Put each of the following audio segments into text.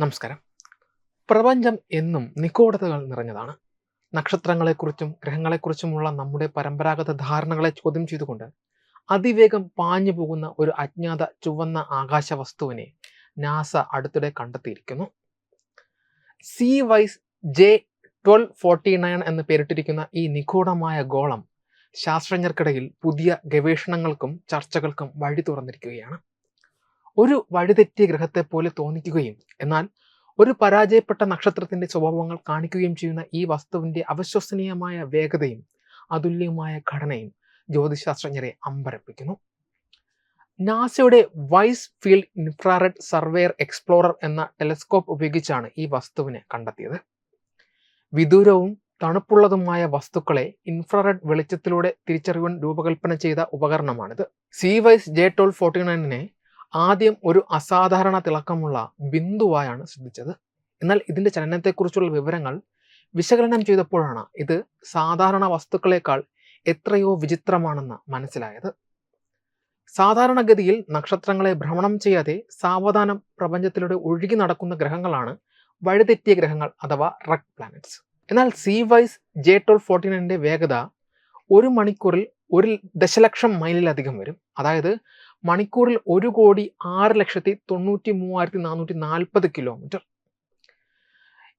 നമസ്കാരം. പ്രപഞ്ചം എന്നും നിഗൂഢതകൾ നിറഞ്ഞതാണ്. നക്ഷത്രങ്ങളെക്കുറിച്ചും ഗ്രഹങ്ങളെക്കുറിച്ചുമുള്ള നമ്മുടെ പരമ്പരാഗത ധാരണകളെ ചോദ്യം ചെയ്തുകൊണ്ട് അതിവേഗം പാഞ്ഞു പോകുന്ന ഒരു അജ്ഞാത ചുവന്ന ആകാശ വസ്തുവിനെ നാസ അടുത്തിടെ കണ്ടെത്തിയിരിക്കുന്നു. സി വൈസ് ജെ ട്വൽവ് ഫോർട്ടി നയൻ എന്ന് പേരിട്ടിരിക്കുന്ന ഈ നിഗൂഢമായ ഗോളം ശാസ്ത്രജ്ഞർക്കിടയിൽ പുതിയ ഗവേഷണങ്ങൾക്കും ചർച്ചകൾക്കും വഴി തുറന്നിരിക്കുകയാണ്. ഒരു വഴിതെറ്റിയ ഗ്രഹത്തെ പോലെ തോന്നിക്കുകയും എന്നാൽ ഒരു പരാജയപ്പെട്ട നക്ഷത്രത്തിന്റെ സ്വഭാവങ്ങൾ കാണിക്കുകയും ചെയ്യുന്ന ഈ വസ്തുവിന്റെ അവിശ്വസനീയമായ വേഗതയും അതുല്യമായ ഘടനയും ജ്യോതിശാസ്ത്രജ്ഞരെ അമ്പരപ്പിക്കുന്നു. നാസയുടെ wise field infrared surveyor explorer എന്ന ടെലിസ്കോപ്പ് ഉപയോഗിച്ചാണ് ഈ വസ്തുവിനെ കണ്ടെത്തിയത്. വിദൂരവും തണുപ്പുള്ളതുമായ വസ്തുക്കളെ ഇൻഫ്രാറെഡ് വെളിച്ചത്തിലൂടെ തിരിച്ചറിയാൻ രൂപകൽപ്പന ചെയ്ത ഉപകരണമാണിത്. സി വൈസ് ജെ ടോൾ ഫോർട്ടി നയനിനെ ആദ്യം ഒരു അസാധാരണ തിളക്കമുള്ള ബിന്ദുവായാണ് ശ്രദ്ധിച്ചത്. എന്നാൽ ഇതിന്റെ ചലനത്തെക്കുറിച്ചുള്ള വിവരങ്ങൾ വിശകലനം ചെയ്തപ്പോഴാണ് ഇത് സാധാരണ വസ്തുക്കളെക്കാൾ എത്രയോ വിചിത്രമാണെന്ന് മനസ്സിലായത്. സാധാരണഗതിയിൽ നക്ഷത്രങ്ങളെ ഭ്രമണം ചെയ്യാതെ സാവധാനം പ്രപഞ്ചത്തിലൂടെ ഒഴുകി നടക്കുന്ന ഗ്രഹങ്ങളാണ് വഴിതെറ്റിയ ഗ്രഹങ്ങൾ അഥവാ റക് പ്ലാനറ്റ്സ്. എന്നാൽ സി വൈസ് ജെ ടോൾ ഫോർട്ടി നയന്റെ വേഗത ഒരു മണിക്കൂറിൽ ഒരു ദശലക്ഷം മൈലിലധികം വരും. അതായത് മണിക്കൂറിൽ ഒരു കോടി ആറ് ലക്ഷത്തി തൊണ്ണൂറ്റി മൂവായിരത്തി നാനൂറ്റി നാൽപ്പത് കിലോമീറ്റർ.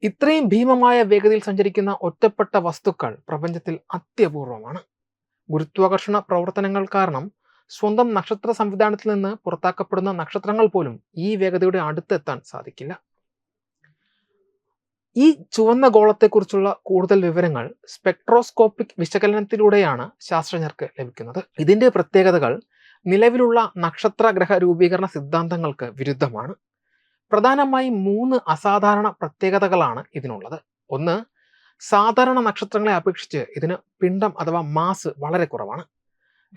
ഇത്രയും ഭീമമായ വേഗതയിൽ സഞ്ചരിക്കുന്ന ഒറ്റപ്പെട്ട വസ്തുക്കൾ പ്രപഞ്ചത്തിൽ അത്യപൂർവമാണ്. ഗുരുത്വാകർഷണ പ്രവർത്തനങ്ങൾ കാരണം സ്വന്തം നക്ഷത്ര സംവിധാനത്തിൽ നിന്ന് പുറത്താക്കപ്പെടുന്ന നക്ഷത്രങ്ങൾ പോലും ഈ വേഗതയുടെ അടുത്തെത്താൻ സാധിക്കില്ല. ഈ ചുവന്ന ഗോളത്തെക്കുറിച്ചുള്ള കൂടുതൽ വിവരങ്ങൾ സ്പെക്ട്രോസ്കോപ്പിക് വിശകലനത്തിലൂടെയാണ് ശാസ്ത്രജ്ഞർക്ക് ലഭിക്കുന്നത്. ഇതിന്റെ പ്രത്യേകതകൾ നിലവിലുള്ള നക്ഷത്ര ഗ്രഹ രൂപീകരണ സിദ്ധാന്തങ്ങൾക്ക് വിരുദ്ധമാണ്. പ്രധാനമായി മൂന്ന് അസാധാരണ പ്രത്യേകതകളാണ് ഇതിനുള്ളത്. ഒന്ന് സാധാരണ നക്ഷത്രങ്ങളെ അപേക്ഷിച്ച് ഇതിന് പിണ്ഡം അഥവാ മാസ് വളരെ കുറവാണ്.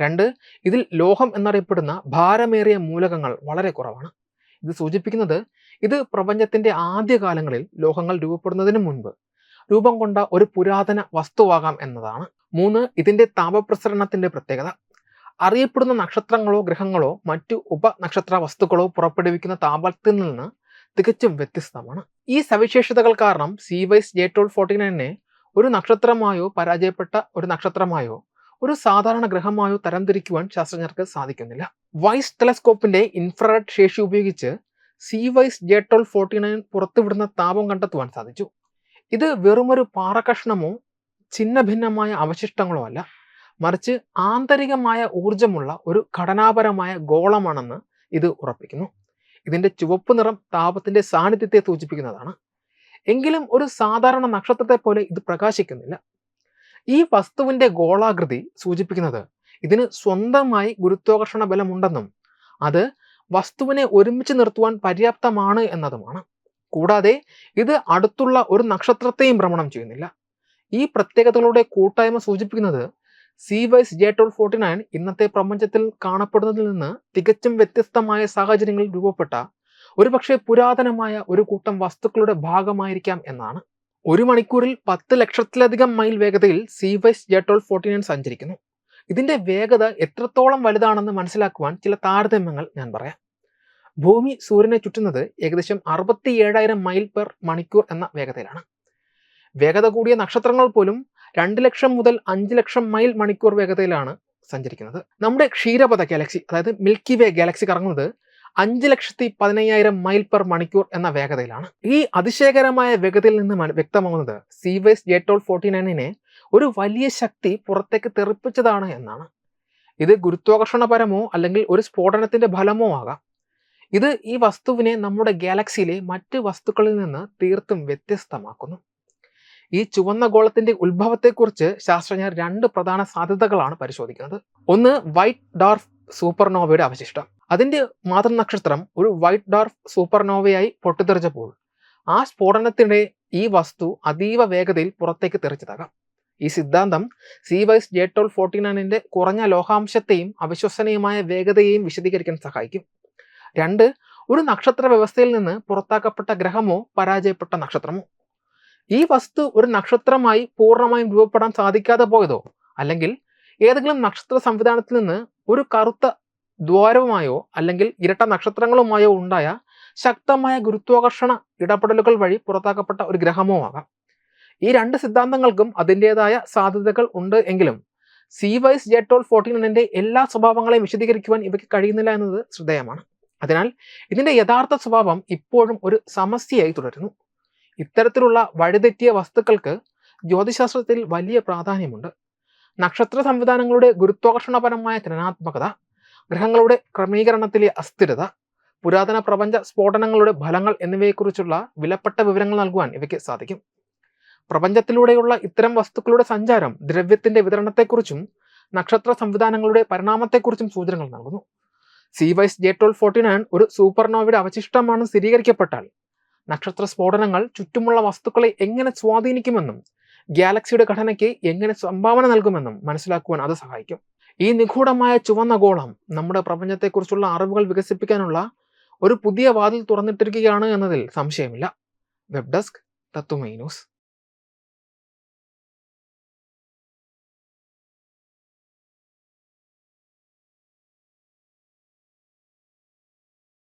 രണ്ട് ഇതിൽ ലോഹം എന്നറിയപ്പെടുന്ന ഭാരമേറിയ മൂലകങ്ങൾ വളരെ കുറവാണ്. ഇത് സൂചിപ്പിക്കുന്നത് ഇത് പ്രപഞ്ചത്തിന്റെ ആദ്യകാലങ്ങളിൽ ലോഹങ്ങൾ രൂപപ്പെടുന്നതിന് മുൻപ് രൂപം കൊണ്ട ഒരു പുരാതന വസ്തുവാകാം എന്നതാണ്. മൂന്ന് ഇതിന്റെ താപപ്രസരണത്തിന്റെ പ്രത്യേകത. അറിയപ്പെടുന്ന നക്ഷത്രങ്ങളോ ഗ്രഹങ്ങളോ മറ്റു ഉപനക്ഷത്ര വസ്തുക്കളോ പുറപ്പെടുവിക്കുന്ന താപത്തിൽ നിന്ന് തികച്ചും വ്യത്യസ്തമാണ്. ഈ സവിശേഷതകൾ കാരണം സി വൈസ് ജെ ഫോർട്ടി നയനെ ഒരു നക്ഷത്രമായോ പരാജയപ്പെട്ട ഒരു നക്ഷത്രമായോ ഒരു സാധാരണ ഗ്രഹമായോ തരംതിരിക്കുവാൻ ശാസ്ത്രജ്ഞർക്ക് സാധിക്കുന്നില്ല. വൈസ് ടെലസ്കോപ്പിന്റെ ഇൻഫ്രാറെഡ് ശേഷി ഉപയോഗിച്ച് സി വൈസ് ജെ ഫോർട്ടി നയൻ പുറത്തുവിടുന്ന താപം കണ്ടെത്തുവാൻ സാധിച്ചു. ഇത് വെറുമൊരു പാറകഷ്ണമോ ഛിന്ന ഭിന്നമായ അവശിഷ്ടങ്ങളോ അല്ല. മറിച്ച് ആന്തരികമായ ഊർജമുള്ള ഒരു ഘടനാപരമായ ഗോളമാണെന്ന് ഇത് ഉറപ്പിക്കുന്നു. ഇതിന്റെ ചുവപ്പ് നിറം താപത്തിന്റെ സാന്നിധ്യത്തെ സൂചിപ്പിക്കുന്നതാണ്. എങ്കിലും ഒരു സാധാരണ നക്ഷത്രത്തെ പോലെ ഇത് പ്രകാശിക്കുന്നില്ല. ഈ വസ്തുവിന്റെ ഗോളാകൃതി സൂചിപ്പിക്കുന്നത് ഇതിന് സ്വന്തമായി ഗുരുത്വാകർഷണ ബലമുണ്ടെന്നും അത് വസ്തുവിനെ ഒരുമിച്ച് നിർത്തുവാൻ പര്യാപ്തമാണ് എന്നതുമാണ്. കൂടാതെ ഇത് അടുത്തുള്ള ഒരു നക്ഷത്രത്തെയും ഭ്രമണം ചെയ്യുന്നില്ല. ഈ പ്രത്യേകതകളുടെ കൂട്ടായ്മ സൂചിപ്പിക്കുന്നത് സി വൈസ് ജെ ടോൾ ഫോർട്ടി നയൻ ഇന്നത്തെ പ്രപഞ്ചത്തിൽ കാണപ്പെടുന്നതിൽ നിന്ന് തികച്ചും വ്യത്യസ്തമായ സാഹചര്യങ്ങളിൽ രൂപപ്പെട്ട ഒരുപക്ഷെ പുരാതനമായ ഒരു കൂട്ടം വസ്തുക്കളുടെ ഭാഗമായിരിക്കാം എന്നാണ്. ഒരു മണിക്കൂറിൽ പത്ത് ലക്ഷത്തിലധികം മൈൽ വേഗതയിൽ സി വൈസ് ജെ ഫോർട്ടി നയൻ സഞ്ചരിക്കുന്നു. ഇതിന്റെ വേഗത എത്രത്തോളം വലുതാണെന്ന് മനസ്സിലാക്കുവാൻ ചില താരതമ്യങ്ങൾ ഞാൻ പറയാം. ഭൂമി സൂര്യനെ ചുറ്റുന്നത് ഏകദേശം അറുപത്തി ഏഴായിരം മൈൽ പെർ മണിക്കൂർ എന്ന വേഗതയിലാണ്. വേഗത കൂടിയ നക്ഷത്രങ്ങൾ പോലും രണ്ട് ലക്ഷം മുതൽ അഞ്ച് ലക്ഷം മൈൽ മണിക്കൂർ വേഗതയിലാണ് സഞ്ചരിക്കുന്നത്. നമ്മുടെ ക്ഷീരപഥ ഗാലക്സി അതായത് മിൽക്കി വേ ഗാലക്സി കറങ്ങുന്നത് അഞ്ച് ലക്ഷത്തി പതിനയ്യായിരം മൈൽ പെർ മണിക്കൂർ എന്ന വേഗതയിലാണ്. ഈ അതിശയകരമായ വേഗതയിൽ നിന്ന് വ്യക്തമാവുന്നത് വ്യക്തമാകുന്നത് സി വൈസ് ജെ ഫോർട്ടി നയനിനെ ഒരു വലിയ ശക്തി പുറത്തേക്ക് തെറിപ്പിച്ചതാണ് എന്നാണ്. ഇത് ഗുരുത്വാകർഷണപരമോ അല്ലെങ്കിൽ ഒരു സ്ഫോടനത്തിന്റെ ഫലമോ ആകാം. ഇത് ഈ വസ്തുവിനെ നമ്മുടെ ഗാലക്സിയിലെ മറ്റ് വസ്തുക്കളിൽ നിന്ന് തീർത്തും വ്യത്യസ്തമാക്കുന്നു. ഈ ചുവന്ന ഗോളത്തിന്റെ ഉത്ഭവത്തെക്കുറിച്ച് ശാസ്ത്രജ്ഞർ രണ്ട് പ്രധാന സാധ്യതകളാണ് പരിശോധിക്കുന്നത്. ഒന്ന് വൈറ്റ് ഡാർഫ് സൂപ്പർനോവയുടെ അവശിഷ്ടം. അതിന്റെ മാതൃനക്ഷത്രം ഒരു വൈറ്റ് ഡാർഫ് സൂപ്പർനോവയായി പൊട്ടിത്തെറിച്ചപ്പോൾ ആ സ്ഫോടനത്തിനിടെ ഈ വസ്തു അതീവ വേഗതയിൽ പുറത്തേക്ക് തെറിച്ചതാകാം. ഈ സിദ്ധാന്തം സി വൈസ് ജെ ടോൾ ഫോർട്ടി നയനിന്റെ കുറഞ്ഞ ലോഹാംശത്തെയും അവിശ്വസനീയമായ വേഗതയെയും വിശദീകരിക്കാൻ സഹായിക്കും. രണ്ട് ഒരു നക്ഷത്ര വ്യവസ്ഥയിൽ നിന്ന് പുറത്താക്കപ്പെട്ട ഗ്രഹമോ പരാജയപ്പെട്ട നക്ഷത്രമോ? ഈ വസ്തു ഒരു നക്ഷത്രമായി പൂർണമായും രൂപപ്പെടാൻ സാധിക്കാതെ പോയതോ? അല്ലെങ്കിൽ ഏതെങ്കിലും നക്ഷത്ര സംവിധാനത്തിൽ നിന്ന് ഒരു കറുത്ത ദ്വാരവുമായോ അല്ലെങ്കിൽ ഇരട്ട നക്ഷത്രങ്ങളുമായോ ഉണ്ടായ ശക്തമായ ഗുരുത്വാകർഷണ ഇടപെടലുകൾ വഴി പുറത്താക്കപ്പെട്ട ഒരു ഗ്രഹമോ ആകാം. ഈ രണ്ട് സിദ്ധാന്തങ്ങൾക്കും അതിന്റെതായ സാധ്യതകൾ ഉണ്ട് എങ്കിലും സി വൈസ് ജെറ്റോൾ ഫോർട്ടി നയന്റെ എല്ലാ സ്വഭാവങ്ങളെയും വിശദീകരിക്കുവാൻ ഇവയ്ക്ക് കഴിയുന്നില്ല എന്നത് ശ്രദ്ധേയമാണ്. അതിനാൽ ഇതിന്റെ യഥാർത്ഥ സ്വഭാവം ഇപ്പോഴും ഒരു സമസ്യയായി തുടരുന്നു. ഇത്തരത്തിലുള്ള വഴിതെറ്റിയ വസ്തുക്കൾക്ക് ജ്യോതിശാസ്ത്രത്തിൽ വലിയ പ്രാധാന്യമുണ്ട്. നക്ഷത്ര സംവിധാനങ്ങളുടെ ഗുരുത്വാകർഷണപരമായ ചലനാത്മകത ഗ്രഹങ്ങളുടെ ക്രമീകരണത്തിലെ അസ്ഥിരത പുരാതന പ്രപഞ്ച സ്ഫോടനങ്ങളുടെ ഫലങ്ങൾ എന്നിവയെക്കുറിച്ചുള്ള വിലപ്പെട്ട വിവരങ്ങൾ നൽകുവാൻ ഇവയ്ക്ക് സാധിക്കും. പ്രപഞ്ചത്തിലൂടെയുള്ള ഇത്തരം വസ്തുക്കളുടെ സഞ്ചാരം ദ്രവ്യത്തിന്റെ വിതരണത്തെക്കുറിച്ചും നക്ഷത്ര സംവിധാനങ്ങളുടെ പരിണാമത്തെക്കുറിച്ചും സൂചനകൾ നൽകുന്നു. സി വൈസ് ജെ ട്വൽ ഫോർട്ടി നയൻ ഒരു സൂപ്പർനോവയുടെ അവശിഷ്ടമാണ് സ്ഥിരീകരിക്കപ്പെട്ടാൽ നക്ഷത്ര സ്ഫോടനങ്ങൾ ചുറ്റുമുള്ള വസ്തുക്കളെ എങ്ങനെ സ്വാധീനിക്കുമെന്നും ഗാലക്സിയുടെ ഘടനയ്ക്ക് എങ്ങനെ സംഭാവന നൽകുമെന്നും മനസ്സിലാക്കുവാൻ അത് സഹായിക്കും. ഈ നിഗൂഢമായ ചുവന്ന ഗോളം നമ്മുടെ പ്രപഞ്ചത്തെക്കുറിച്ചുള്ള അറിവുകൾ വികസിപ്പിക്കാനുള്ള ഒരു പുതിയ വാതിൽ തുറന്നിട്ടിരിക്കുകയാണ് എന്നതിൽ സംശയമില്ല. Web desk Tatwamayi news.